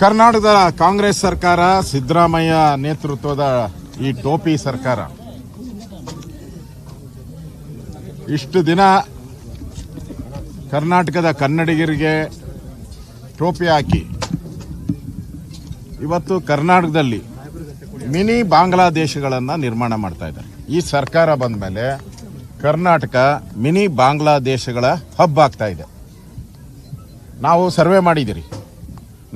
ಕರ್ನಾಟಕದ ಕಾಂಗ್ರೆಸ್ ಸರ್ಕಾರ ಸಿದ್ದರಾಮಯ್ಯ ನೇತೃತ್ವದ ಈ ಟೋಪಿ ಸರ್ಕಾರ. ಇಷ್ಟು ದಿನ ಕರ್ನಾಟಕದ ಕನ್ನಡಿಗರಿಗೆ ಟೋಪಿ ಹಾಕಿ, ಇವತ್ತು ಕರ್ನಾಟಕದಲ್ಲಿ ಮಿನಿ ಬಾಂಗ್ಲಾದೇಶಗಳನ್ನು ನಿರ್ಮಾಣ ಮಾಡ್ತಾ ಇದ್ದಾರೆ. ಈ ಸರ್ಕಾರ ಬಂದ ಮೇಲೆ ಕರ್ನಾಟಕ ಮಿನಿ ಬಾಂಗ್ಲಾದೇಶಗಳ ಹಬ್ ಆಗ್ತಾ ಇದೆ. ನಾವು ಸರ್ವೆ ಮಾಡಿದ್ದೀರಿ.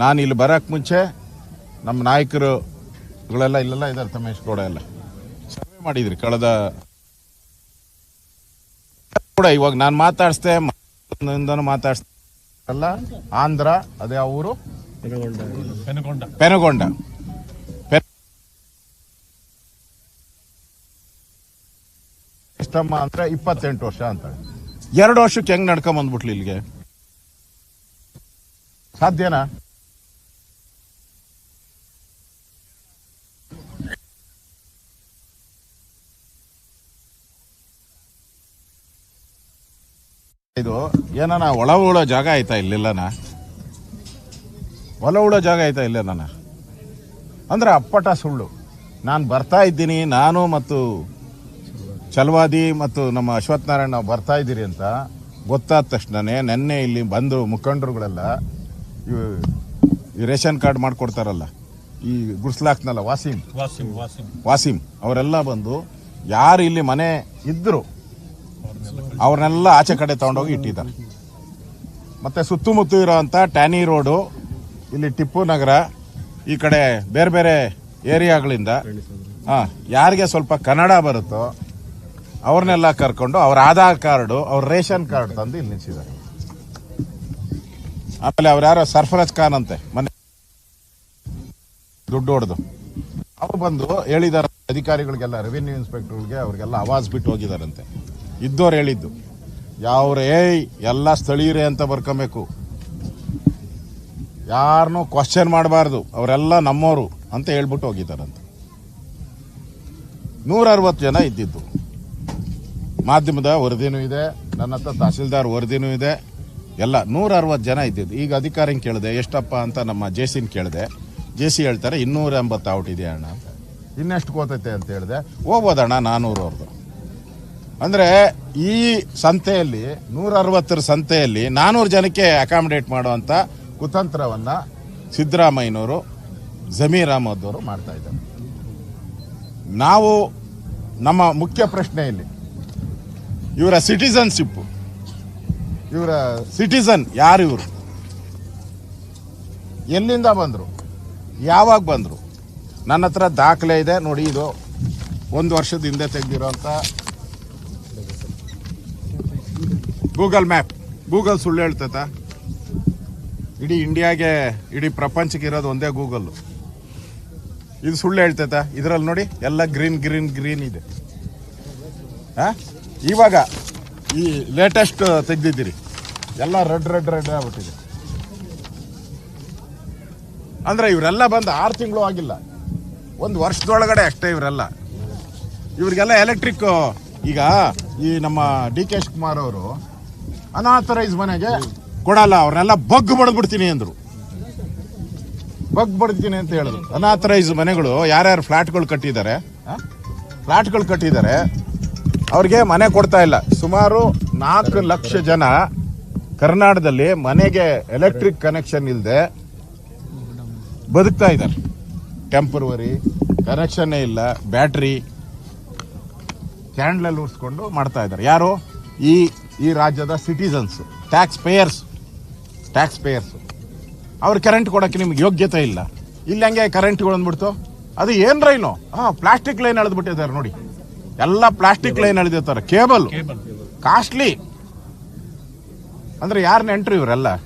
ನಾನು ಇಲ್ಲಿ ಬರೋಕ್ಕೆ ಮುಂಚೆ ನಮ್ಮ ನಾಯಕರುಗಳೆಲ್ಲ ಇಲ್ಲೆಲ್ಲ ಇದ್ದಾರೆ ತಮೇಶ್ ಗೌಡ ಎಲ್ಲ. ಸರ್ವೆ ಮಾಡಿದ್ರಿ ಕಳೆದ ಕೂಡ ಇವಾಗ ನಾನು ಮಾತಾಡಿಸ್ದೆ ಮಾತಾಡ್ಸಲ್ಲ ಮಾತಾಡಿಸ್ದೆ. ಅಲ್ಲ ಆಂಧ್ರ ಅದೇ ಆ ಊರು? ಪೆನಗೊಂಡ. ಎಷ್ಟಮ್ಮ ಅಂದ್ರೆ ಇಪ್ಪತ್ತೆಂಟು ವರ್ಷ ಅಂತ. ಎರಡು ವರ್ಷಕ್ಕೆ ಹೆಂಗ್ ನಡ್ಕೊಂಡ್ ಬಂದ್ಬಿಟ್ಲಿ ಇಲ್ಲಿಗೆ? ಸಾಧ್ಯನಾ? ಇದು ಏನಾನ ಒಳ ಉಳೋ ಜಾಗ ಆಯ್ತಾ ಇಲ್ಲಿಲ್ಲನ ಒಳ ಉಳೋ ಜಾಗ ಆಯ್ತಾ ಇಲ್ಲೇನ ಅಂದ್ರೆ ಅಪ್ಪಟ ಸುಳ್ಳು. ನಾನು ಬರ್ತಾ ಇದ್ದೀನಿ ನಾನು ಮತ್ತು ಚಲವಾದಿ ಮತ್ತು ನಮ್ಮ ಅಶ್ವಥ್ ನಾರಾಯಣ ನಾವು ಬರ್ತಾ ಇದ್ದೀರಿ ಅಂತ ಗೊತ್ತಾದ ತಕ್ಷಣನೇ ನೆನ್ನೆ ಇಲ್ಲಿ ಬಂದು ಮುಖಂಡರುಗಳೆಲ್ಲ ಈ ರೇಷನ್ ಕಾರ್ಡ್ ಮಾಡಿಕೊಡ್ತಾರಲ್ಲ ಈ ಗುಡ್ಸ್ಲಾಕ್ನಲ್ಲ ವಾಸಿಂ. ವಾಸಿಂ ವಾಸಿಂ. ವಾಸಿಂ ಅವರೆಲ್ಲ ಬಂದು ಯಾರು ಇಲ್ಲಿ ಮನೆ ಇದ್ದರು ಅವ್ರನ್ನೆಲ್ಲ ಆಚೆ ಕಡೆ ತಗೊಂಡೋಗಿ ಇಟ್ಟಿದ್ದಾರೆ. ಮತ್ತೆ ಸುತ್ತಮುತ್ತ ಇರೋವಂಥ ಟ್ಯಾನಿ ರೋಡು ಇಲ್ಲಿ ಟಿಪ್ಪು ನಗರ ಈ ಕಡೆ ಬೇರೆ ಬೇರೆ ಏರಿಯಾಗಳಿಂದ ಹಾಂ ಯಾರಿಗೆ ಸ್ವಲ್ಪ ಕನ್ನಡ ಬರುತ್ತೋ ಅವ್ರನ್ನೆಲ್ಲ ಕರ್ಕೊಂಡು ಅವ್ರ ಆಧಾರ್ ಕಾರ್ಡು, ಅವ್ರ ರೇಷನ್ ಕಾರ್ಡ್ ತಂದು ಇಲ್ಲಿ ನಿಲ್ಸಿದ್ದಾರೆ ಆಮೇಲೆ ಅವ್ರು ಯಾರೋ ಸರ್ಫರಾಜ್ ಖಾನ್ ಅಂತೆ ಮನೆ ದುಡ್ಡು ಹೊಡೆದು. ಅವ್ರು ಬಂದು ಹೇಳಿದಾರೆ ಅಧಿಕಾರಿಗಳಿಗೆಲ್ಲ ರೆವಿನ್ಯೂ ಇನ್ಸ್ಪೆಕ್ಟರ್ಗಳಿಗೆ ಅವ್ರಿಗೆಲ್ಲ ಆವಾಜ್ ಬಿಟ್ಟು ಹೋಗಿದಾರಂತೆ ಇದ್ದವ್ರು ಹೇಳಿದ್ದು, ಯಾವ್ರ, ಎಲ್ಲ ಸ್ಥಳೀಯರೇ ಅಂತ ಬರ್ಕೊಬೇಕು. ಯಾರನ್ನು ಕ್ವಶನ್ ಮಾಡಬಾರ್ದು, ಅವರೆಲ್ಲ ನಮ್ಮವರು ಅಂತ ಹೇಳ್ಬಿಟ್ಟು ಹೋಗಿದ್ದಾರಂತೆ. ನೂರ ಅರವತ್ತು ಜನ ಇದ್ದಿದ್ದು. ಮಾಧ್ಯಮದ ವರದಿನೂ ಇದೆ, ನನ್ನ ಹತ್ರ ತಹಸೀಲ್ದಾರ್ ವರದಿನೂ ಇದೆ. ಎಲ್ಲ ನೂರ ಅರವತ್ತು ಜನ ಇದ್ದಿದ್ದು. ಈಗ ಅಧಿಕಾರಿನ ಕೇಳಿದೆ, ಎಷ್ಟಪ್ಪ ಅಂತ ನಮ್ಮ ಜೆ ಸಿನ ಕೇಳಿದೆ. ಜೆ ಸಿ ಹೇಳ್ತಾರೆ ಇನ್ನೂರ ಎಂಬತ್ತು ಔಟ್ ಇದೆ ಅಣ್ಣ. ಅಂತ ಇನ್ನೆಷ್ಟು ಕೋತೈತೆ ಅಂತ ಹೇಳಿದೆ. ಹೋಗ್ಬೋದಣ್ಣ ನಾನ್ನೂರವ್ರದ್ದು ಅಂದರೆ ಈ ಸಂತೆಯಲ್ಲಿ ನೂರ ಅರವತ್ತರ ಸಂತೆಯಲ್ಲಿ ನಾನ್ನೂರು ಜನಕ್ಕೆ ಅಕಾಮಿಡೇಟ್ ಮಾಡುವಂಥ ಕುತಂತ್ರವನ್ನು ಸಿದ್ದರಾಮಯ್ಯನವರು, ಜಮೀರ್ ಅಹಮದ್ ಅವರು ಮಾಡ್ತಾ ಇದ್ದಾರೆ. ನಾವು ನಮ್ಮ ಮುಖ್ಯ ಪ್ರಶ್ನೆಯಲ್ಲಿ ಇವರ ಸಿಟಿಸನ್ಶಿಪ್ ಇವರ ಸಿಟಿಸನ್ ಯಾರು ಇವರು? ಎಲ್ಲಿಂದ ಬಂದರು? ಯಾವಾಗ ಬಂದರು? ನನ್ನ ಹತ್ರ ದಾಖಲೆ ಇದೆ, ನೋಡಿ ಇದು. ಒಂದು ವರ್ಷದ ಹಿಂದೆ ತೆಗೆದಿರೋಂಥ ಗೂಗಲ್ ಮ್ಯಾಪ್ ಗೂಗಲ್ ಸುಳ್ಳು ಹೇಳ್ತೈತ? ಇಡೀ ಇಂಡಿಯಾಗೆ ಇಡೀ ಪ್ರಪಂಚಕ್ಕೆ ಇರೋದು ಒಂದೇ ಗೂಗಲ್ಲು ಇದು ಸುಳ್ಳು ಹೇಳ್ತೈತ? ಇದರಲ್ಲಿ ನೋಡಿ, ಎಲ್ಲ ಗ್ರೀನ್ ಗ್ರೀನ್ ಗ್ರೀನ್ ಇದೆ. ಆ? ಇವಾಗ ಈ ಲೇಟೆಸ್ಟ್ ತೆಗ್ದಿದ್ದೀರಿ. ಎಲ್ಲ ರೆಡ್ ರೆಡ್ ರೆಡ್ ಆಗ್ಬಿಟ್ಟಿದೆ. ಅಂದ್ರೆ ಇವರೆಲ್ಲ ಬಂದು ಆರು ತಿಂಗಳು ಆಗಿಲ್ಲ. ಒಂದು ವರ್ಷದೊಳಗಡೆ ಅಷ್ಟೇ ಇವರೆಲ್ಲ. ಇವರಿಗೆಲ್ಲ ಎಲೆಕ್ಟ್ರಿಕ್ ಈಗ ಈ ನಮ್ಮ ಡಿ ಕೆ ಶಿವಕುಮಾರ್ ಅವರು ಅನಾಥರೈಸ್ ಮನೆಗೆ ಕೊಡಲ್ಲ, ಅವ್ರನ್ನೆಲ್ಲ ಬಗ್ ಬಡ್ದ್ಬಿಡ್ತೀನಿ ಅಂದ್ರು. ಬಗ್ ಬಡ್ತೀನಿ ಅಂತ ಹೇಳಿದ್ರು. ಅನಾಥರೈಸ್ ಮನೆಗಳು ಯಾರ್ಯಾರು ಫ್ಲಾಟ್ಗಳು ಕಟ್ಟಿದ್ದಾರೆ ಫ್ಲಾಟ್ಗಳು ಕಟ್ಟಿದ್ದಾರೆ ಅವ್ರಿಗೆ ಮನೆ ಕೊಡ್ತಾ ಇಲ್ಲ. ಸುಮಾರು ನಾಲ್ಕು ಲಕ್ಷ ಜನ ಕರ್ನಾಟಕದಲ್ಲಿ ಮನೆಗೆ ಎಲೆಕ್ಟ್ರಿಕ್ ಕನೆಕ್ಷನ್ ಇಲ್ಲದೆ ಬದುಕ್ತಾ ಇದ್ದಾರೆ. ಟೆಂಪ್ರವರಿ ಕನೆಕ್ಷನ್ನೇ ಇಲ್ಲ ಬ್ಯಾಟ್ರಿ ಕ್ಯಾಂಡ್ಲಲ್ಲಿ ಉರ್ಸ್ಕೊಂಡು ಮಾಡ್ತಾ ಇದ್ದಾರೆ. ಯಾರು? ಈ ಈ ರಾಜ್ಯದ citizens tax payers tax payers ಅವ್ರು ಕರೆಂಟ್ ಕೊಡೋಕ್ಕೆ ನಿಮ್ಗೆ ಯೋಗ್ಯತೆ ಇಲ್ಲ. ಇಲ್ಲಿ ಹಂಗೆ ಕರೆಂಟ್ಗಳು ಅಂದ್ಬಿಡ್ತು. ಅದು ಏನು ರೈನು ಹಾಂ ಪ್ಲಾಸ್ಟಿಕ್ ಲೈನ್ ಎಳೆದ್ಬಿಟ್ಟಿದ್ದಾರೆ ನೋಡಿ. ಎಲ್ಲ ಪ್ಲಾಸ್ಟಿಕ್ ಲೈನ್ ಎಳೆದಿರ್ತಾರೆ ಕೇಬಲ್. ಕೇಬಲ್. ಕಾಸ್ಟ್ಲಿ. ಅಂದ್ರೆ ಯಾರು ನೆಂಟ್ರು ಇವರೆಲ್ಲ?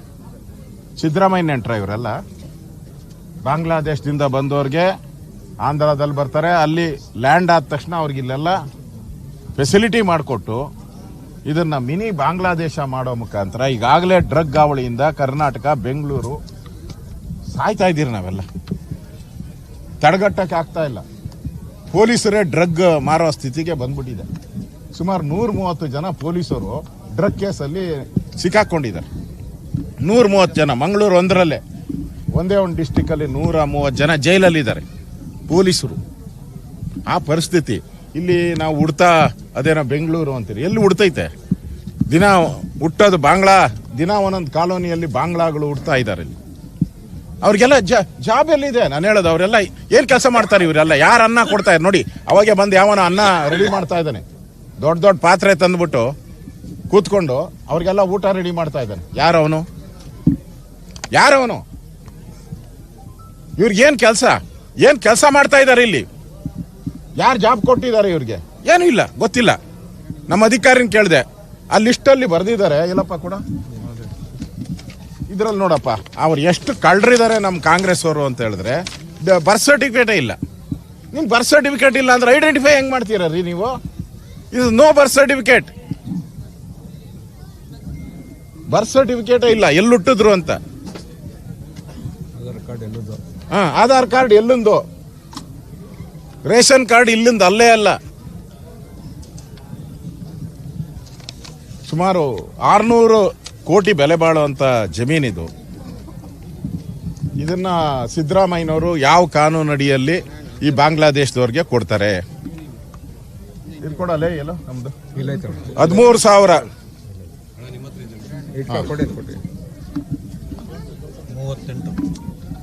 ಸಿದ್ದರಾಮಯ್ಯ ನೆಂಟ್ರ ಇವರೆಲ್ಲ? ಬಾಂಗ್ಲಾದೇಶದಿಂದ ಬಂದವ್ರಿಗೆ ಆಂಧ್ರದಲ್ಲಿ ಬರ್ತಾರೆ. ಅಲ್ಲಿ ಲ್ಯಾಂಡ್ ಆದ ತಕ್ಷಣ ಅವ್ರಿಗೆ ಇಲ್ಲೆಲ್ಲ ಫೆಸಿಲಿಟಿ ಮಾಡಿಕೊಟ್ಟು ಇದನ್ನ ಮಿನಿ ಬಾಂಗ್ಲಾದೇಶ ಮಾಡೋ ಮುಖಾಂತರ ಈಗಾಗಲೇ ಡ್ರಗ್ ಗಾವಳಿಯಿಂದ ಕರ್ನಾಟಕ ಬೆಂಗಳೂರು ಸಾಯ್ತಾ ಇದ್ದೀರಿ ನಾವೆಲ್ಲ. ತಡೆಗಟ್ಟಕ್ಕೆ ಆಗ್ತಾ ಇಲ್ಲ. ಪೊಲೀಸರೇ ಡ್ರಗ್ ಮಾರೋ ಸ್ಥಿತಿಗೆ ಬಂದ್ಬಿಟ್ಟಿದೆ. ಸುಮಾರು ನೂರ ಮೂವತ್ತು ಜನ ಪೊಲೀಸರು ಡ್ರಗ್ ಕೇಸಲ್ಲಿ ಸಿಕ್ಕಾಕೊಂಡಿದ್ದಾರೆ. ನೂರ ಮೂವತ್ತು ಜನ, ಮಂಗಳೂರು ಒಂದರಲ್ಲೇ. ಒಂದೇ ಒಂದು ಡಿಸ್ಟಿಕಲ್ಲಿ ನೂರ ಮೂವತ್ತು ಜನ ಜೈಲಲ್ಲಿದ್ದಾರೆ ಪೊಲೀಸರು. ಆ ಪರಿಸ್ಥಿತಿ, ಇಲ್ಲಿ ನಾವು ಹುಡ್ತಾ, ಅದೇನೋ ಬೆಂಗಳೂರು ಅಂತೀರಿ, ಎಲ್ಲಿ ಹುಡ್ತೈತೆ? ದಿನ ಹುಟ್ಟೋದು ಬಾಂಗ್ಲಾ, ದಿನ ಒಂದೊಂದು ಕಾಲೋನಿಯಲ್ಲಿ ಬಾಂಗ್ಲಾಗಳು ಹುಡ್ತಾ ಇದ್ದಾರೆ ಇಲ್ಲಿ. ಅವ್ರಿಗೆಲ್ಲ ಜಾಬ್ ಎಲ್ಲಿದೆ? ನಾನು ಹೇಳೋದು, ಅವರೆಲ್ಲ ಏನ್ ಕೆಲಸ ಮಾಡ್ತಾರೆ ಇವರೆಲ್ಲ? ಯಾರು ಅನ್ನ ಕೊಡ್ತಾರೆ ನೋಡಿ, ಅವಾಗೆ ಬಂದು ಯಾವನ ಅನ್ನ ರೆಡಿ ಮಾಡ್ತಾ ಇದ್ದಾನೆ. ದೊಡ್ಡ ದೊಡ್ಡ ಪಾತ್ರೆ ತಂದ್ಬಿಟ್ಟು ಕೂತ್ಕೊಂಡು ಅವ್ರಿಗೆಲ್ಲ ಊಟ ರೆಡಿ ಮಾಡ್ತಾ ಇದ್ದಾನೆ. ಯಾರವನು? ಯಾರವನು? ಇವ್ರಿಗೆ ಏನ್ ಕೆಲಸ? ಏನ್ ಕೆಲಸ ಮಾಡ್ತಾ ಇದ್ದಾರೆ ಇಲ್ಲಿ? ಯಾರು ಜಾಬ್ ಕೊಟ್ಟಿದ್ದಾರೆ ಇವ್ರಿಗೆ? ಏನೂ ಇಲ್ಲ, ಗೊತ್ತಿಲ್ಲ. ನಮ್ಮ ಅಧಿಕಾರಿನ ಕೇಳಿದೆ. ಆ ಲಿಸ್ಟಲ್ಲಿ ಬರ್ದಿದ್ದಾರೆ. ಇಲ್ಲಪ್ಪ ಕೂಡ? ಇದ್ರಲ್ಲಿ ನೋಡಪ್ಪ ಅವ್ರು ಎಷ್ಟು ಕಳ್ರಿದ್ದಾರೆ ನಮ್ಮ ಕಾಂಗ್ರೆಸ್ ಅವರು ಅಂತ ಹೇಳಿದ್ರೆ ಬರ್ತ್ ಸರ್ಟಿಫಿಕೇಟೇ ಇಲ್ಲ. ನಿಮ್ಗೆ ಬರ್ತ್ ಸರ್ಟಿಫಿಕೇಟ್ ಇಲ್ಲ ಅಂದ್ರೆ ಐಡೆಂಟಿಫೈ ಹೆಂಗ್ ಮಾಡ್ತೀರ ರೀ ನೀವು? ಇದು ನೋ ಬರ್ತ್ ಸರ್ಟಿಫಿಕೇಟ್ ಬರ್ತ್ ಸರ್ಟಿಫಿಕೇಟೇ ಇಲ್ಲ ಎಲ್ಲಿ ಹುಟ್ಟಿದ್ರು ಅಂತ. ಆಧಾರ್ ಕಾರ್ಡ್ ಎಲ್ಲದು. ಹಾ ಆಧಾರ್ ಕಾರ್ಡ್ ಎಲ್ಲಿಂದು. ರೇಷನ್ ಕಾರ್ಡ್ ಇಲ್ಲಿಂದ ಅಲ್ಲೇ ಅಲ್ಲ. ಸುಮಾರು ಆರ್ನೂರು ಕೋಟಿ ಬೆಲೆ ಬಾಳುವಂತ ಜಮೀನಿದು. ಇದನ್ನ ಸಿದ್ದರಾಮಯ್ಯನವರು ಯಾವ ಕಾನೂನು ಅಡಿಯಲ್ಲಿ ಈ ಬಾಂಗ್ಲಾದೇಶದವ್ರಿಗೆ ಕೊಡ್ತಾರೆ? ಇದು ಕೊಡಲ್ಲ ಎಲ್ಲ ನಮ್ದು. ಇಲ್ಲ ಐತೆ ಅಣ್ಣ. ಹದಿಮೂರು ಸಾವಿರ.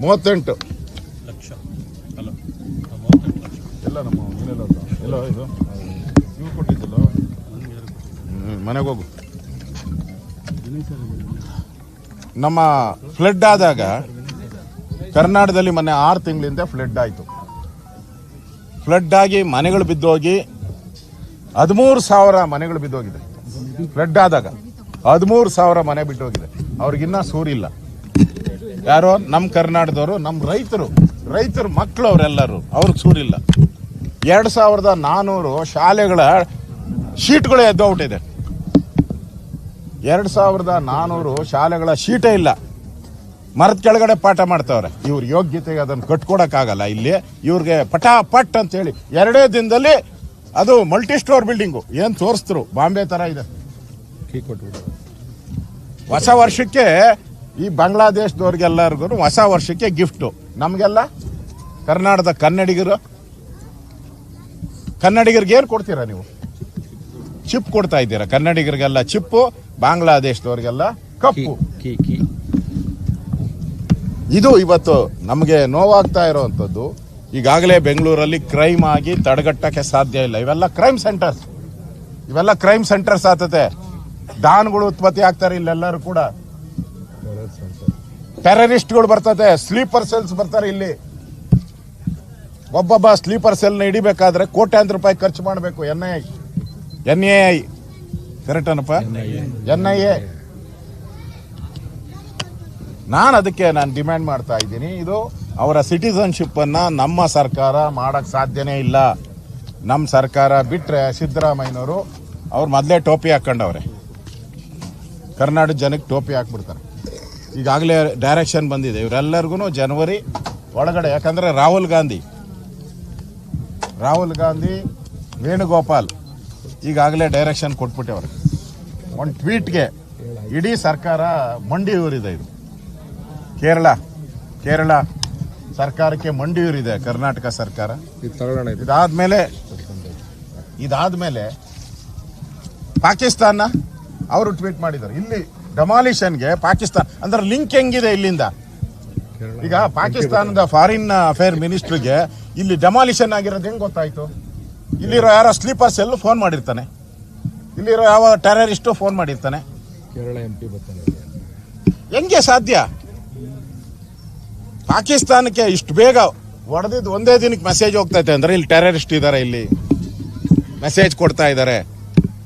ಮೂವತ್ತೆಂಟು. ಮನೆಗೆ ಲಕ್ಷ ನಮ್ಮ ಫ್ಲಡ್ ಆದಾಗ ಕರ್ನಾಟಕದಲ್ಲಿ ಮೊನ್ನೆ ಆರು ತಿಂಗಳಿಂದ ಫ್ಲಡ್ ಆಯಿತು. ಫ್ಲಡ್ ಆಗಿ ಮನೆಗಳು ಬಿದ್ದೋಗಿ ಹದಿಮೂರು ಸಾವಿರ ಮನೆಗಳು ಬಿದ್ದೋಗಿದೆ. ಫ್ಲಡ್ ಆದಾಗ ಹದಿಮೂರು ಸಾವಿರ ಮನೆ ಬಿಟ್ಟೋಗಿದೆ ಅವ್ರಿಗಿನ್ನ ಸೂರಿಲ್ಲ. ಯಾರೋ ನಮ್ಮ ಕರ್ನಾಟಕದವರು ನಮ್ಮ ರೈತರು ರೈತರು ಮಕ್ಕಳು ಅವರೆಲ್ಲರೂ ಅವ್ರಿಗೆ ಸೂರಿಲ್ಲ. ಎರಡು ಸಾವಿರದ ನಾನ್ನೂರು ಶಾಲೆಗಳ ಶೀಟ್ಗಳು ಎದ್ದೋಗ್ಬಿಟ್ಟಿದೆ. ಎರಡು ಸಾವಿರದ ನಾನೂರು ಶಾಲೆಗಳ ಶೀಟೇ ಇಲ್ಲ. ಮರದ ಕೆಳಗಡೆ ಪಾಠ ಮಾಡ್ತಾವ್ರೆ. ಇವ್ರ ಯೋಗ್ಯತೆಗೆ ಅದನ್ನು ಕಟ್ಕೊಡಕ್ಕಾಗಲ್ಲ ಇಲ್ಲಿ. ಇವ್ರಿಗೆ ಪಟ ಪಟ್ ಅಂತ ಹೇಳಿ ಎರಡೇ ದಿನದಲ್ಲಿ ಅದು ಮಲ್ಟಿ ಸ್ಟೋರ್ ಬಿಲ್ಡಿಂಗು ಏನು ತೋರಿಸ್ತರು ಬಾಂಬೆ ತರ ಇದೆ. ಹೊಸ ವರ್ಷಕ್ಕೆ ಈ ಬಾಂಗ್ಲಾದೇಶದವ್ರಿಗೆಲ್ಲರಿಗೂ ಹೊಸ ವರ್ಷಕ್ಕೆ ಗಿಫ್ಟು. ನಮಗೆಲ್ಲ? ಕರ್ನಾಟಕದ ಕನ್ನಡಿಗರು. ಕನ್ನಡಿಗರಿಗೆ ಏನು ಕೊಡ್ತೀರಾ ನೀವು? ಚಿಪ್ ಕೊಡ್ತಾ ಇದ್ದೀರಾ? ಕನ್ನಡಿಗರಿಗೆಲ್ಲ ಚಿಪ್ಪು ಬಾಂಗ್ಲಾದೇಶದವ್ರಿಗೆಲ್ಲ ಕಪ್ಪು. ಕೀ ಕೀ ಇದು ಇವತ್ತು ನಮಗೆ ನೋವಾಗ್ತಾ ಇರುವಂಥದ್ದು. ಈಗಾಗಲೇ ಬೆಂಗಳೂರಲ್ಲಿ ಕ್ರೈಮ್ ಆಗಿ ತಡೆಗಟ್ಟಕ್ಕೆ ಸಾಧ್ಯ ಇಲ್ಲ. ಇವೆಲ್ಲ ಕ್ರೈಮ್ ಸೆಂಟರ್ಸ್ ಇವೆಲ್ಲ ಕ್ರೈಮ್ ಸೆಂಟರ್ಸ್ ಆತತೆ. ದಾನ್ಗಳು ಉತ್ಪತ್ತಿ ಆಗ್ತಾರೆ ಇಲ್ಲೆಲ್ಲರೂ ಕೂಡ. ಟೆರರಿಸ್ಟ್ಗಳು ಬರ್ತದೆ ಸ್ಲೀಪರ್ ಸೆಲ್ಸ್ ಬರ್ತಾರೆ ಇಲ್ಲಿ. ಒಬ್ಬೊಬ್ಬ ಸ್ಲೀಪರ್ ಸೆಲ್ನ ಹಿಡಿಬೇಕಾದ್ರೆ ಕೋಟ್ಯಾಂತರ ರೂಪಾಯಿ ಖರ್ಚು ಮಾಡಬೇಕು N I N A I. Correct ಏನಪ್ಪ? ಎನ್ ಐ ಎ ನಾನು ಅದಕ್ಕೆ ನಾನು ಡಿಮ್ಯಾಂಡ್ ಮಾಡ್ತಾ ಇದ್ದೀನಿ. ಇದು ಅವರ ಸಿಟಿಸನ್ಶಿಪ್ ಅನ್ನ ನಮ್ಮ ಸರ್ಕಾರ ಮಾಡಕ್ ಸಾಧ್ಯನೇ ಇಲ್ಲ. ನಮ್ಮ ಸರ್ಕಾರ ಬಿಟ್ರೆ ಸಿದ್ದರಾಮಯ್ಯನವರು ಅವ್ರು ಮೊದಲೇ ಟೋಪಿ ಹಾಕ್ಕೊಂಡವ್ರೆ. ಕರ್ನಾಟಕ ಜನಕ್ಕೆ ಟೋಪಿ ಹಾಕ್ಬಿಡ್ತಾರೆ. ಈಗಾಗಲೇ ಡೈರೆಕ್ಷನ್ ಬಂದಿದೆ. ಇವರೆಲ್ಲರಿಗೂ ಜನವರಿ ಒಳಗಡೆ. ಯಾಕಂದ್ರೆ ರಾಹುಲ್ ಗಾಂಧಿ. ರಾಹುಲ್ ಗಾಂಧಿ, ವೇಣುಗೋಪಾಲ್. ಈಗಾಗಲೇ ಡೈರೆಕ್ಷನ್ ಕೊಟ್ಬಿಟ್ಟವ್ರೆ. ಒಂದು ಟ್ವೀಟ್ಗೆ ಇಡೀ ಸರ್ಕಾರ ಮಂಡಿ ಊರಿದೆ ಇದು. ಕೇರಳ ಕೇರಳ ಸರ್ಕಾರಕ್ಕೆ ಮಂಡಿ ಊರಿದೆ ಕರ್ನಾಟಕ ಸರ್ಕಾರ. ಇದು ಇದಾದ ಮೇಲೆ ಇದಾದ್ಮೇಲೆ ಇದಾದ್ಮೇಲೆ ಪಾಕಿಸ್ತಾನ ಅವರು ಟ್ವೀಟ್ ಮಾಡಿದ್ದಾರೆ. ಇಲ್ಲಿ ಡೆಮಾಲಿಷನ್ಗೆ ಪಾಕಿಸ್ತಾನ ಅಂದ್ರೆ ಲಿಂಕ್ ಹೆಂಗಿದೆ ಇಲ್ಲಿಂದ? ಈಗ ಪಾಕಿಸ್ತಾನದ ಫಾರಿನ್ ಅಫೇರ್ ಮಿನಿಸ್ಟ್ರಿಗೆ ಇಲ್ಲಿ ಡೆಮಾಲಿಷನ್ ಆಗಿರೋದು ಹೆಂಗ್ ಗೊತ್ತಾಯ್ತು? ಇಲ್ಲಿರೋ ಯಾರೋ ಸ್ಲೀಪರ್ಸ್ ಎಲ್ಲೂ ಫೋನ್ ಮಾಡಿರ್ತಾನೆ. ಇಲ್ಲಿರೋ ಯಾವ ಟೆರರಿಸ್ಟು ಫೋನ್ ಮಾಡಿರ್ತಾನೆ. ಕೇರಳ ಎಂ ಪಿ ಬರ್ತಾನೆ. ಹೆಂಗೆ ಸಾಧ್ಯ? ಪಾಕಿಸ್ತಾನಕ್ಕೆ ಇಷ್ಟು ಬೇಗ ಹೊಡೆದಿದ್ದು ಒಂದೇ ದಿನಕ್ಕೆ ಮೆಸೇಜ್ ಹೋಗ್ತೈತೆ ಅಂದ್ರೆ ಇಲ್ಲಿ ಟೆರರಿಸ್ಟ್ ಇದ್ದಾರೆ ಇಲ್ಲಿ. ಮೆಸೇಜ್ ಕೊಡ್ತಾ ಇದ್ದಾರೆ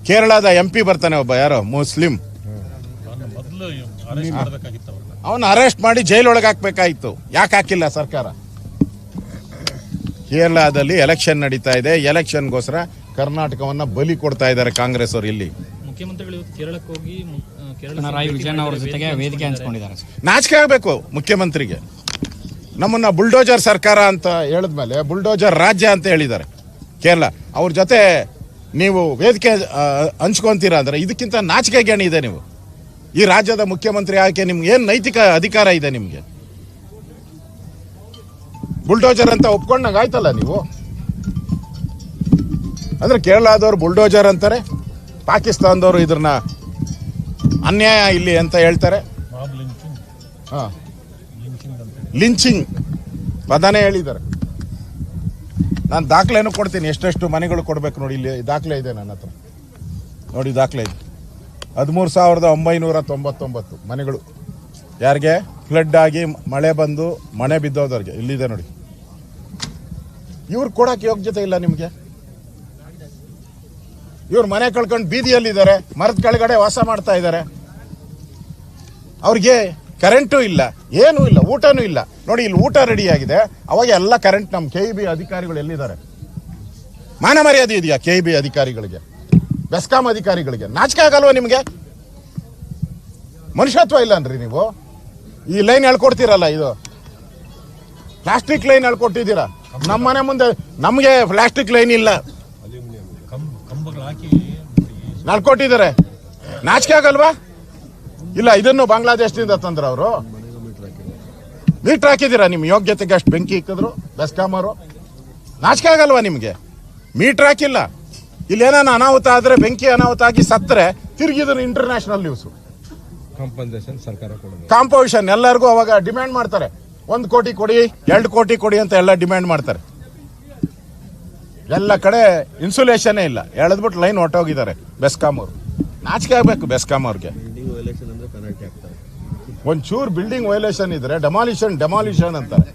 ಕೇರಳದ ಎಂ ಪಿ ಬರ್ತಾನೆ ಒಬ್ಬ ಯಾರೋ? ಮುಸ್ಲಿಂ. ಅವನು ಅರೆಸ್ಟ್ ಮಾಡಿ ಜೈಲೊಳಗೆ ಹಾಕ್ಬೇಕಾಯ್ತು ಯಾಕೆ ಹಾಕಿಲ್ಲ ಸರ್ಕಾರ? ಕೇರಳದಲ್ಲಿ ಎಲೆಕ್ಷನ್ ನಡೀತಾ ಇದೆ. ಎಲೆಕ್ಷನ್ಗೋಸ್ಕರ ಕರ್ನಾಟಕವನ್ನ ಬಲಿ ಕೊಡ್ತಾ ಇದ್ದಾರೆ ಕಾಂಗ್ರೆಸ್ ಅವರು ಇಲ್ಲಿ. ಮುಖ್ಯಮಂತ್ರಿಗಳು ಇವತ್ತು ಕೇರಳಕ್ಕೆ ಹೋಗಿ ಮು- ಆ, ಪಿಣರಾಯಿ ವಿಜಯನ್ ಅವರ ಜೊತೆಗೆ ವೇದಿಕೆ ಹಂಚ್ಕೊಂಡಿದ್ದಾರೆ. ಸರ್. ನಾಚಿಕೆ ಆಗಬೇಕು ಮುಖ್ಯಮಂತ್ರಿಗೆ. ನಮ್ಮನ್ನ ಬುಲ್ಡೋಜರ್ ಸರ್ಕಾರ ಅಂತ ಹೇಳಿದ್ಮೇಲೆ ಬುಲ್ಡೋಜರ್ ರಾಜ್ಯ ಅಂತ ಹೇಳಿದ್ದಾರೆ ಕೇರಳ. ಅವ್ರ ಜೊತೆ ನೀವು ವೇದಿಕೆ ಹಂಚ್ಕೊಂತೀರಾ ಅಂದ್ರೆ ಇದಕ್ಕಿಂತ ನಾಚಿಕೆ ಗೇಣಿ ಇದೆ ನೀವು. ಈ ರಾಜ್ಯದ ಮುಖ್ಯಮಂತ್ರಿ ಆಯ್ಕೆ ನಿಮ್ಗೆ ಏನು ನೈತಿಕ ಅಧಿಕಾರ ಇದೆ ನಿಮಗೆ? ಬುಲ್ಡೋಜರ್ ಅಂತ ಒಪ್ಕೊಂಡಾಗ ಆಯ್ತಲ್ಲ ನೀವು? ಅಂದ್ರೆ ಕೇರಳದವ್ರು ಬುಲ್ಡೋಜರ್ ಅಂತಾರೆ ಪಾಕಿಸ್ತಾನದವರು ಇದ್ರನ್ನ ಅನ್ಯಾಯ ಇಲ್ಲಿ ಅಂತ ಹೇಳ್ತಾರೆ. ಹಾ. ಲಿಂಚಿಂಗ್ ಲಿಂಚಿಂಗ್ ಪದನೇ ಹೇಳಿದ್ದಾರೆ. ನಾನು ದಾಖಲೆನೂ ಕೊಡ್ತೀನಿ ಎಷ್ಟೆಷ್ಟು ಮನೆಗಳು ಕೊಡಬೇಕು ನೋಡಿ ಇಲ್ಲಿ ದಾಖಲೆ ಇದೆ ನನ್ನ ಹತ್ರ. ನೋಡಿ ದಾಖಲೆ ಇದೆ. ಹದಿಮೂರು ಸಾವಿರದ ಒಂಬೈನೂರ ತೊಂಬತ್ತೊಂಬತ್ತು ಮನೆಗಳು. ಯಾರಿಗೆ? ಫ್ಲಡ್ ಆಗಿ ಮಳೆ ಬಂದು ಮನೆ ಬಿದ್ದೋದವ್ರಿಗೆ. ಇಲ್ಲಿದೆ ನೋಡಿ. ಇವ್ರು ಕೊಡಕ್ಕೆ ಯೋಗ್ಯತೆ ಇಲ್ಲ ನಿಮಗೆ? ಇವ್ರು ಮನೆ ಕಳ್ಕೊಂಡು ಬೀದಿಯಲ್ಲಿದ್ದಾರೆ, ಮರದ ಕೆಳಗಡೆ ವಾಸ ಮಾಡ್ತಾ ಇದ್ದಾರೆ. ಅವ್ರಿಗೆ ಕರೆಂಟು ಇಲ್ಲ, ಏನೂ ಇಲ್ಲ, ಊಟನೂ ಇಲ್ಲ. ನೋಡಿ, ಇಲ್ಲಿ ಊಟ ರೆಡಿ ಆಗಿದೆ ಅವಾಗ ಎಲ್ಲ ಕರೆಂಟ್ ನಮ್ಮ ಕೆ ಬಿ ಅಧಿಕಾರಿಗಳು ಎಲ್ಲಿದ್ದಾರೆ? ಮಾನ ಮರ್ಯಾದೆ ಇದೆಯಾ ಕೆ ಬಿ ಅಧಿಕಾರಿಗಳಿಗೆ? ಬೆಸ್ಕಾಂ ಅಧಿಕಾರಿಗಳಿಗೆ? ನಾಚಿಕೆ ಆಗಲ್ವಾ ನಿಮಗೆ? ಮನುಷ್ಯತ್ವ ಇಲ್ಲ ಅನ್ರಿ ನೀವು? ಈ ಲೈನ್ ಹೇಳ್ಕೊಡ್ತೀರಲ್ಲ ಇದು? ಪ್ಲಾಸ್ಟಿಕ್ ಲೈನ್ ಹೇಳ್ಕೊಟ್ಟಿದ್ದೀರಾ? ನಮ್ಮ ಮನೆ ಮುಂದೆ ನಮಗೆ ಪ್ಲಾಸ್ಟಿಕ್ ಲೈನ್ ಇಲ್ಲ. ನಡ್ಕೊಟ್ಟಿದ್ದಾರೆ ನಾಚಿಕೆ ಆಗಲ್ವಾ? ಇಲ್ಲ ಇದನ್ನು ಬಾಂಗ್ಲಾದೇಶದಿಂದ ತಂದ್ರ ಅವರು. ಮೀಟರ್ ಹಾಕಿದ್ದೀರಾ ನಿಮ್ಮ ಯೋಗ್ಯತೆಗೆ ಅಷ್ಟು ಬೆಂಕಿ ಇಕ್ಕಿದ್ರು ಬೆಸ್ಕಾಮರು ನಾಚಿಕೆ ಆಗಲ್ವಾ ನಿಮಗೆ? ಮೀಟರ್ ಹಾಕಿಲ್ಲ. ಇಲ್ಲಿ ಏನಾನ ಅನಾಹುತ ಆದರೆ ಬೆಂಕಿ ಅನಾಹುತ ಆಗಿ ಸತ್ತರೆ ತಿರುಗಿದ್ರು ಇಂಟರ್ನ್ಯಾಷನಲ್ ನ್ಯೂಸು ಕಾಂಪನ್ಸೇಷನ್ ಸರ್ಕಾರ ಕಾಂಪೋಸಿಷನ್ ಎಲ್ಲರಿಗೂ ಅವಾಗ ಡಿಮ್ಯಾಂಡ್ ಮಾಡ್ತಾರೆ. ಒಂದು ಕೋಟಿ ಕೊಡಿ ಎರಡು ಕೋಟಿ ಕೊಡಿ ಅಂತ ಎಲ್ಲ ಡಿಮ್ಯಾಂಡ್ ಮಾಡ್ತಾರೆ. ಎಲ್ಲ ಕಡೆ ಇನ್ಸುಲೇಷನ್ನೇ ಇಲ್ಲ. ಎಳೆದ್ಬಿಟ್ಟು ಲೈನ್ ಹೊಟ್ಟೋಗಿದ್ದಾರೆ ಬೆಸ್ಕಾಮ್ ಅವರು. ನಾಚಿಕೆ ಆಗಬೇಕು ಬೆಸ್ಕಾಂ ಅವ್ರಿಗೆ. ಒಂಚೂರು ಬಿಲ್ಡಿಂಗ್ ವೈಲೇಷನ್ ಇದ್ರೆ ಡೆಮಾಲಿಷನ್ ಡೆಮಾಲಿಷನ್ ಅಂತಾರೆ.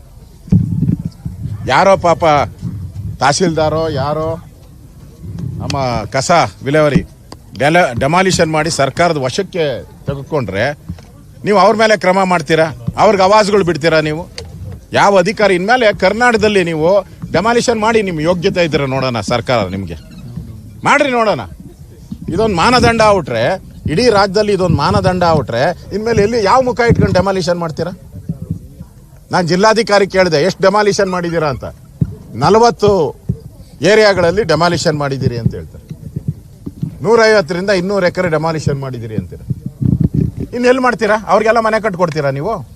ಯಾರೋ ಪಾಪ ತಹಸೀಲ್ದಾರೋ ಯಾರೋ ನಮ್ಮ ಕಸ ವಿಲೇವರಿ ಡೆಲ ಡೆಮಾಲಿಷನ್ ಮಾಡಿ ಸರ್ಕಾರದ ವಶಕ್ಕೆ ತೆಗೆದುಕೊಂಡ್ರೆ ನೀವು ಅವ್ರ ಮೇಲೆ ಕ್ರಮ ಮಾಡ್ತೀರಾ? ಅವ್ರಿಗೆ ಅವಾಜ್ಗಳು ಬಿಡ್ತೀರಾ ನೀವು? ಯಾವ ಅಧಿಕಾರಿ ಇನ್ಮೇಲೆ ಕರ್ನಾಟಕದಲ್ಲಿ ನೀವು ಡೆಮಾಲಿಷನ್ ಮಾಡಿ ನಿಮ್ಮ ಯೋಗ್ಯತೆ ಇದ್ರೆ ನೋಡೋಣ ಸರ್ಕಾರ ನಿಮಗೆ. ಮಾಡ್ರಿ ನೋಡೋಣ. ಇದೊಂದು ಮಾನದಂಡ ಆಗ್ಬಿಟ್ರೆ, ಇಡೀ ರಾಜ್ಯದಲ್ಲಿ ಇದೊಂದು ಮಾನದಂಡ ಆಗ್ಬಿಟ್ರೆ, ಇನ್ಮೇಲೆ ಎಲ್ಲಿ ಯಾವ ಮುಖ ಇಟ್ಕೊಂಡು ಡೆಮಾಲಿಷನ್ ಮಾಡ್ತೀರಾ? ನಾನು ಜಿಲ್ಲಾಧಿಕಾರಿ ಕೇಳಿದೆ, ಎಷ್ಟು ಡೆಮಾಲಿಷನ್ ಮಾಡಿದ್ದೀರಾ ಅಂತ? ನಲವತ್ತು ಏರಿಯಾಗಳಲ್ಲಿ ಡೆಮಾಲಿಷನ್ ಮಾಡಿದ್ದೀರಿ ಅಂತ ಹೇಳ್ತಾರೆ. ನೂರೈವತ್ತರಿಂದ ಇನ್ನೂರು ಎಕರೆ ಡೆಮಾಲಿಷನ್ ಮಾಡಿದ್ದೀರಿ ಅಂತೀರ. ಇನ್ನು ಎಲ್ಲಿ ಮಾಡ್ತೀರಾ? ಅವ್ರಿಗೆಲ್ಲ ಮನೆ ಕಟ್ಕೊಡ್ತೀರಾ ನೀವು?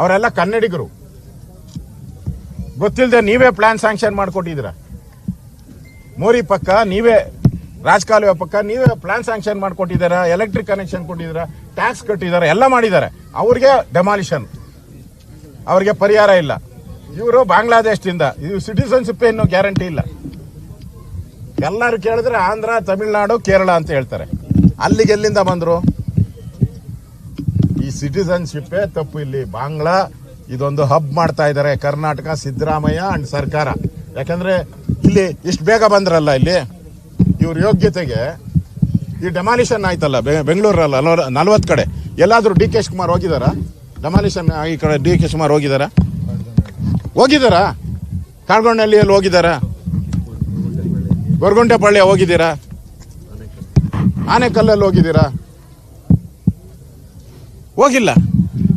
ಅವರೆಲ್ಲ ಕನ್ನಡಿಗರು. ಗೊತ್ತಿಲ್ಲದೆ ನೀವೇ ಪ್ಲಾನ್ ಸ್ಯಾಂಕ್ಷನ್ ಮಾಡಿಕೊಟ್ಟಿದ್ದೀರ. ಮೋರಿ ಪಕ್ಕ ನೀವೇ, ರಾಜಕಾಲುವೆ ಪಕ್ಕ ನೀವೇ ಪ್ಲಾನ್ ಸ್ಯಾಂಕ್ಷನ್ ಮಾಡಿಕೊಟ್ಟಿದ್ದೀರಾ ಎಲೆಕ್ಟ್ರಿಕ್ ಕನೆಕ್ಷನ್ ಕೊಟ್ಟಿದ್ದೀರಾ ಟ್ಯಾಕ್ಸ್ ಕಟ್ಟಿದ್ದಾರೆ, ಎಲ್ಲ ಮಾಡಿದ್ದಾರೆ. ಅವ್ರಿಗೆ ಡೆಮಾಲಿಷನ್ ಅವ್ರಿಗೆ ಪರಿಹಾರ ಇಲ್ಲ. ಇವರು ಬಾಂಗ್ಲಾದೇಶದಿಂದ, ಇದು ಸಿಟಿಸನ್ಶಿಪ್ ಏನು ಗ್ಯಾರಂಟಿ ಇಲ್ಲ. ಎಲ್ಲರೂ ಕೇಳಿದ್ರೆ ಆಂಧ್ರ, ತಮಿಳುನಾಡು, ಕೇರಳ ಅಂತ ಹೇಳ್ತಾರೆ. ಅಲ್ಲಿಗೆ ಎಲ್ಲಿಂದ ಬಂದ್ರು? ಈ ಸಿಟಿಸನ್ಶಿಪ್ ತಪ್ಪು ಇಲ್ಲಿ ಬಾಂಗ್ಲಾ ಇದೊಂದು ಹಬ್ ಮಾಡ್ತಾ ಇದ್ದಾರೆ ಕರ್ನಾಟಕ ಸಿದ್ದರಾಮಯ್ಯ ಅಂಡ್ ಸರ್ಕಾರ. ಯಾಕಂದ್ರೆ ಇಲ್ಲಿ ಇಷ್ಟು ಬೇಗ ಬಂದ್ರಲ್ಲ ಇಲ್ಲಿ? ಇವ್ರ ಯೋಗ್ಯತೆಗೆ ಈ ಡೆಮಾಲಿಷನ್ ಆಯ್ತಲ್ಲ ಬೆಂಗಳೂರಲ್ಲ, ನಲ್ವತ್ತು ಕಡೆ. ಎಲ್ಲಾದ್ರೂ ಡಿ ಕೆ ಶಿವಕುಮಾರ್ ಹೋಗಿದಾರ? ಡೆಮಾಲಿಷನ್ ಈ ಕಡೆ ಡಿ ಕೆ ಕುಮಾರ್ ಹೋಗಿದಾರ? ಹೋಗಿದಾರಾ? ಕಾಳ್ಗೊಂಡಳ್ಳಿಯಲ್ಲಿ ಹೋಗಿದಾರಾ? ಗೊರಗುಂಟೆಪಾಳ್ಯ ಹೋಗಿದ್ದೀರಾ? ಆನೆಕಲ್ಲಲ್ಲಿ ಹೋಗಿದ್ದೀರಾ? ಹೋಗಿಲ್ಲ.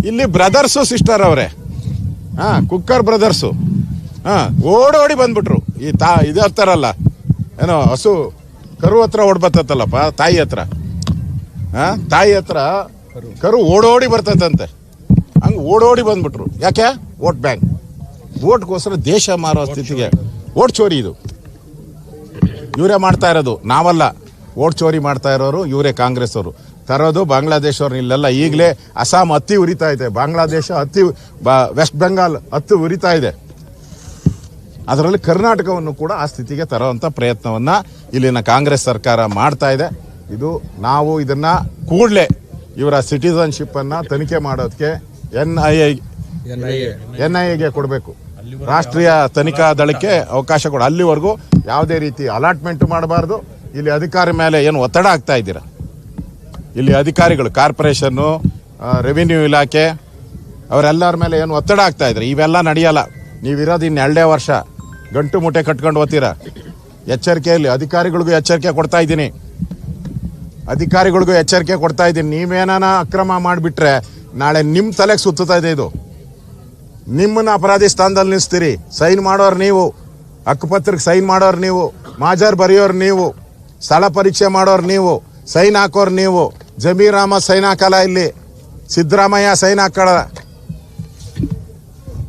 ಇಲ್ಲಿ ಬ್ರದರ್ಸು ಸಿಸ್ಟರ್ ಅವರೇ. ಹಾಂ, ಕುಕ್ಕರ್ ಬ್ರದರ್ಸು. ಹಾಂ ಓಡೋಡಿ ಬಂದ್ಬಿಟ್ರು. ಈ ತಾ ಇದಿರ್ತಾರಲ್ಲ ಏನೋ, ಹಸು ಕರು ಹತ್ರ ಓಡ್ಬತ್ತಲ್ಲಪ್ಪ ತಾಯಿ ಹತ್ರ. ಹಾಂ, ತಾಯಿ ಹತ್ರ ಕರು ಓಡೋಡಿ ಬರ್ತದಂತೆ ಹಂಗೆ ಓಡೋಡಿ ಬಂದ್ಬಿಟ್ರು. ಯಾಕೆ? Vote bank. ವೋಟ್ಗೋಸ್ಕರ ದೇಶ ಮಾರೋ ಸ್ಥಿತಿಗೆ. ಓಟ್ ಚೋರಿ ಇದು. ಇವರೇ ಮಾಡ್ತಾ ಇರೋದು. ನಾವಲ್ಲ. ಓಟ್ ಚೋರಿ ಮಾಡ್ತಾ ಇರೋರು ಇವರೇ ಕಾಂಗ್ರೆಸ್ ಅವರು ತರೋದು ಬಾಂಗ್ಲಾದೇಶ ಇಲ್ಲೆಲ್ಲ ಈಗಲೇ ಅಸ್ಸಾಂ ಹತ್ತಿ ಉರಿತಾ ಇದೆ. ಬಾಂಗ್ಲಾದೇಶ ಹತ್ತಿ ಬ- ವೆಸ್ಟ್ ಬೆಂಗಾಲ್ ಹತ್ತಿ ಉರಿತಾ ಇದೆ. ಅದರಲ್ಲಿ ಕರ್ನಾಟಕವನ್ನು ಕೂಡ ಆ ಸ್ಥಿತಿಗೆ ತರುವಂಥ ಪ್ರಯತ್ನವನ್ನ ಇಲ್ಲಿನ ಕಾಂಗ್ರೆಸ್ ಸರ್ಕಾರ ಮಾಡ್ತಾ ಇದೆ. ಇದು ನಾವು ಇದನ್ನ ಕೂಡಲೇ ಇವರ ಸಿಟಿಸನ್ಶಿಪ್ ಅನ್ನ ತನಿಖೆ ಮಾಡೋದಕ್ಕೆ N I I N I N I ಎಗೆ ಕೊಡಬೇಕು. ರಾಷ್ಟ್ರೀಯ ತನಿಖಾ ದಳಕ್ಕೆ ಅವಕಾಶ ಕೊಡ. ಅಲ್ಲಿವರೆಗೂ ಯಾವುದೇ ರೀತಿ ಅಲಾಟ್ಮೆಂಟ್ ಮಾಡಬಾರ್ದು. ಇಲ್ಲಿ ಅಧಿಕಾರಿ ಮೇಲೆ ಏನು ಒತ್ತಡ ಆಗ್ತಾ ಇದ್ದೀರಾ? ಇಲ್ಲಿ ಅಧಿಕಾರಿಗಳು, ಕಾರ್ಪೊರೇಷನ್ನು ರೆವಿನ್ಯೂ ಇಲಾಖೆ, ಅವರೆಲ್ಲರ ಮೇಲೆ ಏನು ಒತ್ತಡ ಆಗ್ತಾ ಇದ್ದಾರೆ? ಇವೆಲ್ಲ ನಡೆಯಲ್ಲ. ನೀವಿರೋದು ಇನ್ನು ಎರಡೇ ವರ್ಷ. ಗಂಟು ಮೂಟೆ ಕಟ್ಕೊಂಡು ಓದ್ತೀರಾ? ಎಚ್ಚರಿಕೆಯಲ್ಲಿ ಅಧಿಕಾರಿಗಳಿಗೂ ಎಚ್ಚರಿಕೆ ಕೊಡ್ತಾ ಇದ್ದೀನಿ. ಅಧಿಕಾರಿಗಳಿಗೂ ಎಚ್ಚರಿಕೆ ಕೊಡ್ತಾ ಇದ್ದೀನಿ. ನೀವೇನಾನ ಅಕ್ರಮ ಮಾಡಿಬಿಟ್ರೆ ನಾಳೆ ನಿಮ್ಮ ತಲೆಗೆ ಸುತ್ತುತ್ತಾ ಇದೆ ಇದು. ನಿಮ್ಮನ್ನ ಅಪರಾಧಿ ಸ್ಥಾನದಲ್ಲಿ ನಿಲ್ಲಿಸ್ತೀರಿ ಸೈನ್ ಮಾಡೋರು ನೀವು. ಹಕ್ಕುಪತ್ರಕ್ಕೆ ಸೈನ್ ಮಾಡೋರು ನೀವು. ಮಾಜರ್ ಬರೆಯೋರು ನೀವು. ಸ್ಥಳ ಪರೀಕ್ಷೆ ಮಾಡೋರು ನೀವು, ಸೈನ್ ಹಾಕೋರು ನೀವು. ಜಮೀರಾಮ ಸೈನ್ ಹಾಕಲ್ಲ ಇಲ್ಲಿ. ಸಿದ್ದರಾಮಯ್ಯ ಸೈನ್ ಹಾಕಲ್ಲ.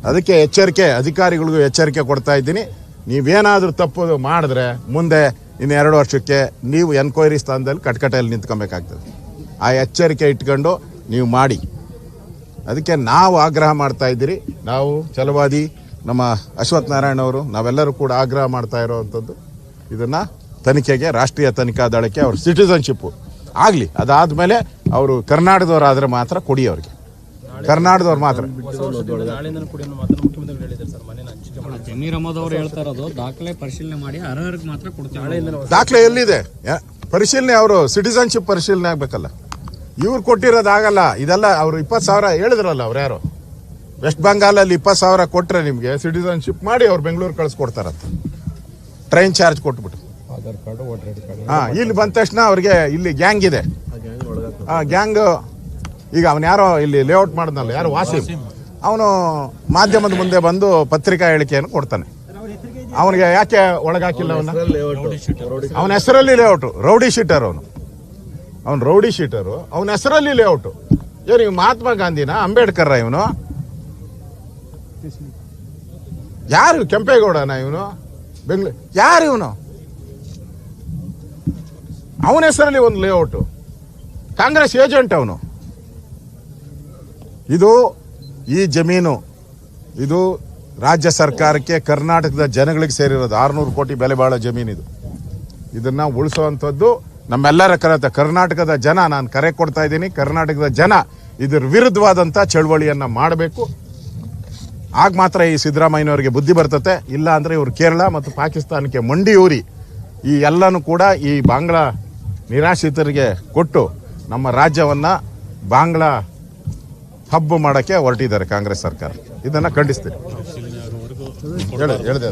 ಅದಕ್ಕೆ ಎಚ್ಚರಿಕೆ, ಅಧಿಕಾರಿಗಳಿಗೂ ಎಚ್ಚರಿಕೆ ಕೊಡ್ತಾ ಇದ್ದೀನಿ. ನೀವೇನಾದರೂ ತಪ್ಪು ಮಾಡಿದ್ರೆ ಮುಂದೆ ಇನ್ನು ಎರಡು ವರ್ಷಕ್ಕೆ ನೀವು ಎನ್ಕ್ವೈರಿ ಸ್ಥಾನದಲ್ಲಿ ಕಟ್ಕಟೆಯಲ್ಲಿ ನಿಂತ್ಕೊಬೇಕಾಗ್ತದೆ. ಆ ಎಚ್ಚರಿಕೆ ಇಟ್ಕೊಂಡು ನೀವು ಮಾಡಿ. ಅದಕ್ಕೆ ನಾವು ಆಗ್ರಹ ಮಾಡ್ತಾ ಇದ್ದೀರಿ. ನಾವು ಛಲವಾದಿ ನಮ್ಮ ಅಶ್ವಥ್ ನಾರಾಯಣ ಅವರು, ನಾವೆಲ್ಲರೂ ಕೂಡ ಆಗ್ರಹ ಮಾಡ್ತಾ ಇರೋವಂಥದ್ದು. ಇದನ್ನು ತನಿಖೆಗೆ ರಾಷ್ಟ್ರೀಯ ತನಿಖಾ ದಳಕ್ಕೆ ಅವ್ರ ಸಿಟಿಸನ್ಶಿಪ್ಪು ಆಗಲಿ ಅದಾದಮೇಲೆ ಅವರು ಕರ್ನಾಟಕದವರಾದರೆ ಮಾತ್ರ ಕೊಡಿ ಅವ್ರಿಗೆ. ಕರ್ನಾಟಕದವ್ರು ಮಾತ್ರ. ಜಮೀರ್ ಅಹಮದ್ ಅವರು ಹೇಳ್ತಾ ಇರೋದು ದಾಖಲೆ ಪರಿಶೀಲನೆ ಮಾಡಿ ಅರ್ಹರಿಗೆ ಮಾತ್ರ ಕೊಡ್ತೀವಿ. ದಾಖಲೆ ಎಲ್ಲಿದೆ? ಪರಿಶೀಲನೆ ಅವರು ಸಿಟಿಸನ್ಶಿಪ್ ಪರಿಶೀಲನೆ ಆಗ್ಬೇಕಲ್ಲ. ಇವ್ರು ಕೊಟ್ಟಿರೋದಾಗಲ್ಲ ಇದೆಲ್ಲ ಅವರು ಇಪ್ಪತ್ತು ಸಾವಿರ ಹೇಳಿದ್ರಲ್ಲ ಅವ್ರು ಯಾರು. ವೆಸ್ಟ್ ಬೆಂಗಾಲಲ್ಲಿ ಇಪ್ಪತ್ತು ಸಾವಿರ ಕೊಟ್ಟರೆ ನಿಮಗೆ ಸಿಟಿಸನ್ಶಿಪ್ ಮಾಡಿ ಅವ್ರು ಬೆಂಗಳೂರು ಕಳಿಸ್ಕೊಡ್ತಾರಂತ. ಟ್ರೈನ್ ಚಾರ್ಜ್ ಕೊಟ್ಬಿಟ್ಟು. ಹಾ ಇಲ್ಲಿ ಬಂದ ತಕ್ಷಣ ಅವ್ರಿಗೆ ಇಲ್ಲಿ ಗ್ಯಾಂಗ್ ಇದೆ. ಆ ಗ್ಯಾಂಗ್ ಈಗ ಅವನು ಯಾರೋ ಇಲ್ಲಿ ಲೇಔಟ್ ಮಾಡಿದ್ನಲ್ಲ ಯಾರು ವಾಸಿ? ಅವನು ಮಾಧ್ಯಮದ ಮುಂದೆ ಬಂದು ಪತ್ರಿಕಾ ಹೇಳಿಕೆಯನ್ನು ಕೊಡ್ತಾನೆ. ಅವನಿಗೆ ಯಾಕೆ ಒಳಗಾಕಿಲ್ಲ ಅವನ ಅವನ ಹೆಸರಲ್ಲಿ ಲೇಔಟ್ ರೌಡಿ ಶೀಟರ್ ಅವನು. ಅವನು ರೌಡಿ ಶೀಟರು ಅವನ ಹೆಸರಲ್ಲಿ ಲೇಔಟ್ ಏನು ಇವ್ ಮಹಾತ್ಮ ಗಾಂಧಿನ? ಅಂಬೇಡ್ಕರ್ ಇವನು? ಯಾರು ಕೆಂಪೇಗೌಡನ ಇವನು? ಬೆಂಗ್ಳೂರು ಯಾರು ಇವನು? ಅವನ ಹೆಸರಲ್ಲಿ ಒಂದು ಲೇಔಟ್ ಕಾಂಗ್ರೆಸ್ ಏಜೆಂಟ್ ಅವನು. ಇದು ಈ ಜಮೀನು. ಇದು ರಾಜ್ಯ ಸರ್ಕಾರಕ್ಕೆ ಕರ್ನಾಟಕದ ಜನಗಳಿಗೆ ಸೇರಿರೋದು. ಆರುನೂರು ಕೋಟಿ ಬೆಲೆ ಬಾಳೋ ಜಮೀನು ಇದು. ಇದನ್ನ ಉಳಿಸುವಂಥದ್ದು ನಮ್ಮೆಲ್ಲರ ಕರೆತ ಕರ್ನಾಟಕದ ಜನ. ನಾನು ಕರೆ ಕೊಡ್ತಾ ಇದ್ದೀನಿ, ಕರ್ನಾಟಕದ ಜನ ಇದರ ವಿರುದ್ಧವಾದಂಥ ಚಳವಳಿಯನ್ನ ಮಾಡಬೇಕು. ಆಗ ಮಾತ್ರ ಈ ಸಿದ್ದರಾಮಯ್ಯನವರಿಗೆ ಬುದ್ಧಿ ಬರ್ತತೆ. ಇಲ್ಲ ಅಂದ್ರೆ ಇವರು ಕೇರಳ ಮತ್ತು ಪಾಕಿಸ್ತಾನಕ್ಕೆ ಮಂಡಿಯೂರಿ ಈ ಎಲ್ಲನೂ ಕೂಡ ಈ ಬಾಂಗ್ಲಾ ನಿರಾಶ್ರಿತರಿಗೆ ಕೊಟ್ಟು ನಮ್ಮ ರಾಜ್ಯವನ್ನು ಬಾಂಗ್ಲಾ ಹಬ್ಬ ಮಾಡೋಕ್ಕೆ ಹೊರಟಿದ್ದಾರೆ ಕಾಂಗ್ರೆಸ್ ಸರ್ಕಾರ. ಇದನ್ನು ಖಂಡಿಸ್ತೀನಿ. ಹೇಳಿದೆ